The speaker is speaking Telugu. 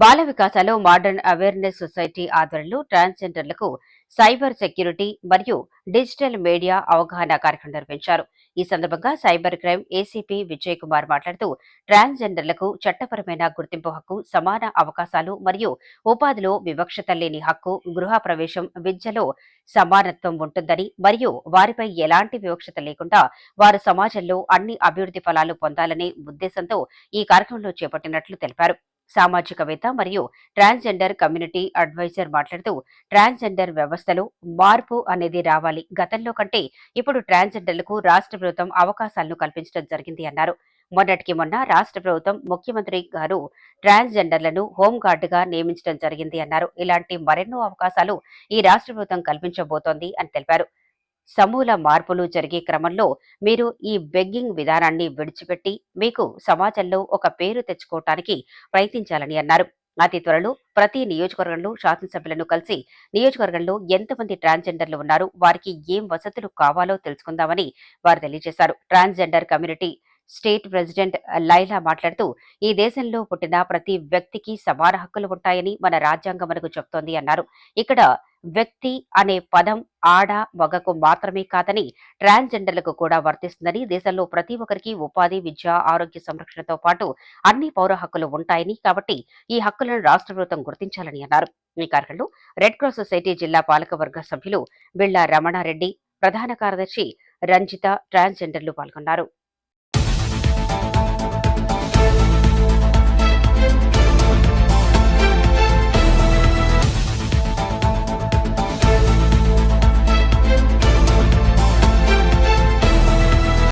బాల వికాసలో మోడర్న్ అవేర్నెస్ సొసైటీ ఆధ్వర్యంలో ట్రాన్స్జెండర్లకు సైబర్ సెక్యూరిటీ మరియు డిజిటల్ మీడియా అవగాహన కార్యక్రమం నిర్వహించారు. ఈ సందర్భంగా cyber crime ACP Vijay Kumar మాట్లాడుతూ ట్రాన్స్జెండర్లకు చట్టపరమైన గుర్తింపు హక్కు సమాన అవకాశాలు మరియు ఉపాధిలో వివక్షత లేని హక్కు గృహ ప్రవేశం విద్యలో సమానత్వం ఉంటుందని మరియు వారిపై ఎలాంటి వివక్షత లేకుండా వారు సమాజంలో అన్ని అభివృద్ధి ఫలాలు పొందాలనే ఉద్దేశంతో ఈ కార్యక్రమంలో చేపట్టినట్లు తెలిపారు. సామాజికవేత్త మరియు ట్రాన్స్జెండర్ కమ్యూనిటీ అడ్వైజర్ మాట్లాడుతూ ట్రాన్స్జెండర్ వ్యవస్థలో మార్పు అనేది రావాలి. గతంలో కంటే ఇప్పుడు ట్రాన్స్జెండర్లకు రాష్ట్ర ప్రభుత్వం అవకాశాలను కల్పించడం జరిగింది అన్నారు. మొన్నటికి మొన్న రాష్ట్ర ప్రభుత్వం ముఖ్యమంత్రి గారు ట్రాన్స్జెండర్లను హోంగార్డుగా నియమించడం జరిగింది అన్నారు. ఇలాంటి మరెన్నో అవకాశాలు ఈ రాష్ట్ర ప్రభుత్వం కల్పించబోతోంది అని తెలిపారు. సమూల మార్పులు జరిగే క్రమంలో మీరు ఈ బెగ్గింగ్ విధానాన్ని విడిచిపెట్టి మీకు సమాజంలో ఒక పేరు తెచ్చుకోవటానికి ప్రయత్నించాలని అన్నారు. అతి త్వరలో ప్రతి నియోజకవర్గంలో శాసనసభ్యులను కలిసి నియోజకవర్గంలో ఎంతమంది ట్రాన్స్జెండర్లు ఉన్నారు వారికి ఏం వసతులు కావాలో తెలుసుకుందామని వారు తెలియజేశారు. Transgender community state president Laila మాట్లాడుతూ ఈ దేశంలో పుట్టిన ప్రతి వ్యక్తికి సమాన హక్కులు ఉంటాయని మన రాజ్యాంగం మనకు చెప్తోంది అన్నారు. ఇక్కడ వ్యక్తి అనే పదం ఆడ మగకు మాత్రమే కాదని ట్రాన్స్జెండర్లకు కూడా వర్తిస్తుందని దేశంలో ప్రతి ఒక్కరికి ఉపాధి విద్య ఆరోగ్య సంరక్షణతో పాటు అన్ని పౌర హక్కులు ఉంటాయని కాబట్టి ఈ హక్కులను రాష్ట్ర ప్రభుత్వం గుర్తించాలని అన్నారు. ఈ కార్యక్రమంలో రెడ్ క్రాస్ సొసైటీ జిల్లా పాలకవర్గ సభ్యులు బిళ్ళ రమణారెడ్డి ప్రధాన కార్యదర్శి రంజిత ట్రాన్స్జెండర్లు పాల్గొన్నారు.